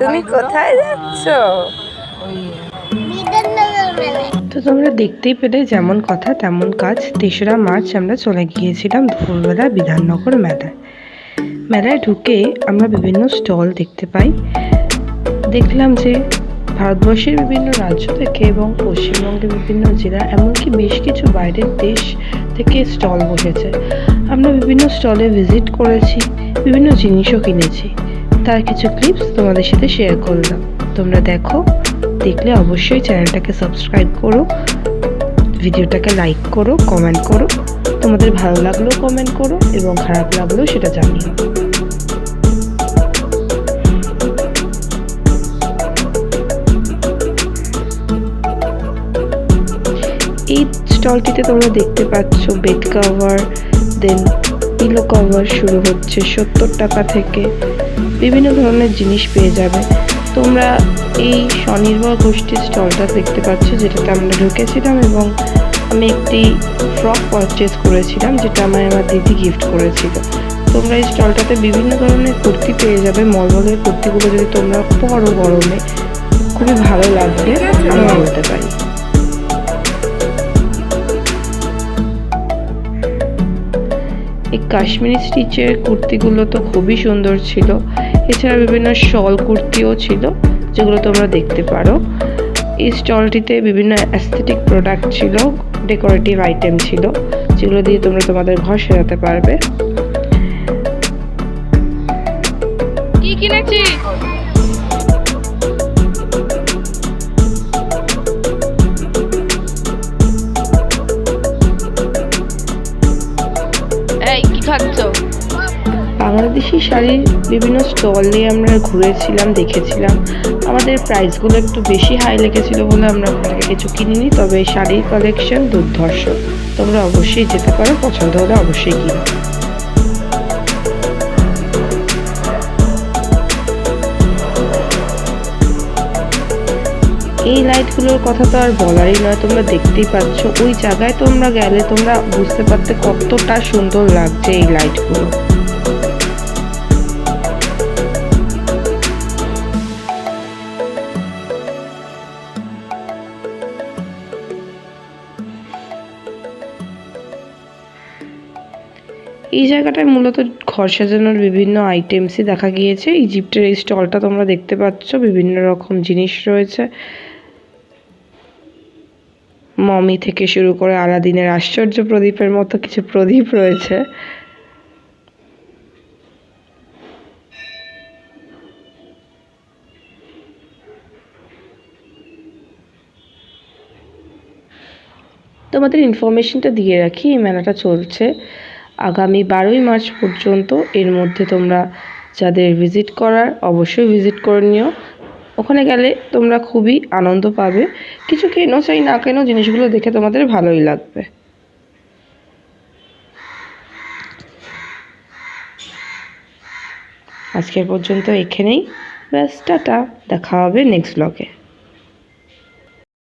তুমি কোথায় যাচ্ছ? তো তোমরা দেখতেই পেলে যেমন কথা তেমন কাজ। তেসরা মার্চ আমরা চলে গিয়েছিলাম দুপুরবেলা বিধাননগর মেলায়। মেলায় ঢুকে আমরা বিভিন্ন স্টল দেখতে পাই। দেখলাম যে ভারতবর্ষের বিভিন্ন রাজ্য থেকে এবং পশ্চিমবঙ্গের বিভিন্ন জেলা এমনকি বেশ কিছু বাইরের দেশ থেকে স্টল বসেছে। আমরা বিভিন্ন স্টলে ভিজিট করেছি বিভিন্ন জিনিসও কিনেছি। তার কিছু ক্লিপস তোমাদের সাথে শেয়ার করলাম। তোমরা দেখো, দেখলে অবশ্যই চ্যানেলটাকে সাবস্ক্রাইব করো ভিডিওটাকে লাইক করো কমেন্ট করো। তোমাদের ভালো লাগলেও কমেন্ট করো এবং খারাপ লাগলেও সেটা জানিও। এই স্টলটিতে তোমরা দেখতে পাচ্ছ bed cover then pillow cover শুরু হচ্ছে সত্তর টাকা থেকে। বিভিন্ন ধরনের জিনিস পেয়ে যাবে। তোমরা এই স্বনির্ভর গোষ্ঠীর স্টলটা দেখতে পাচ্ছ, যেটাতে আমরা ঢুকেছিলাম এবং আমি একটি ফ্রক পারচেস করেছিলাম, যেটা আমায় আমার দিদি গিফট করেছিল। তোমরা এই স্টলটাতে বিভিন্ন ধরনের কুর্তি পেয়ে যাবে। মলমলের কুর্তিগুলো যদি তোমরা পরো গরমে, খুবই ভালো লাগবে। আমি বলতে পারি। কাশ্মীরি স্টিচের কুর্তিগুলো তো খুবই সুন্দর ছিল। এছাড়া বিভিন্ন শল কুর্তিও ছিল, যেগুলো তোমরা দেখতে পারো। এই স্টলটিতে বিভিন্ন অ্যাস্থেটিক প্রোডাক্ট ছিল ডেকোরেটিভ আইটেম ছিল, যেগুলো দিয়ে তোমরা তোমাদের ঘর সাজাতে পারবে। কি কিনেছি খাচ্ছ বাংলাদেশি শাড়ির বিভিন্ন স্টল নিয়ে আমরা ঘুরেছিলাম, দেখেছিলাম। আমাদের প্রাইসগুলো একটু বেশি হাই লেগেছিল বলে আমরা আপনাকে কিছু কিনিনি, তবে শাড়ির কালেকশন দুর্ধর্ষ। তোমরা অবশ্যই যেতে পারো, পছন্দ হলে অবশ্যই কিনো। এই লাইটগুলোর কথা তো আর বলারই নয়, তোমরা দেখতেই পাচ্ছ। ওই জায়গায় তোমরা গেলে তোমরা বুঝতে পারতে কতটা সুন্দর লাগছে এই লাইটগুলো এই জায়গাটায় মূলত ঘর সাজানোর বিভিন্ন আইটেমসই দেখা গিয়েছে। ইজিপ্টের এই স্টলটা তোমরা দেখতে পাচ্ছ, বিভিন্ন রকম জিনিস রয়েছে। মমি থেকে শুরু করে আলাদিনের আশ্চর্য প্রদীপের মতো কিছু প্রদীপ রয়েছে। তোমাদের ইনফরমেশনটা দিয়ে রাখি, এই মেলাটা চলছে। আগামী বারোই মার্চ পর্যন্ত এর মধ্যে তোমরা যাদের ভিজিট করার, অবশ্যই ভিজিট করে নিও। ওখানে গেলে তোমরা খুবই আনন্দ পাবে। কিছু কেনো চাই না কেনো জিনিসগুলো দেখে তোমাদের ভালোই লাগবে। আজকের পর্যন্ত এখানেই। ব্যাস, টাটা। দেখা হবে নেক্সট ব্লগে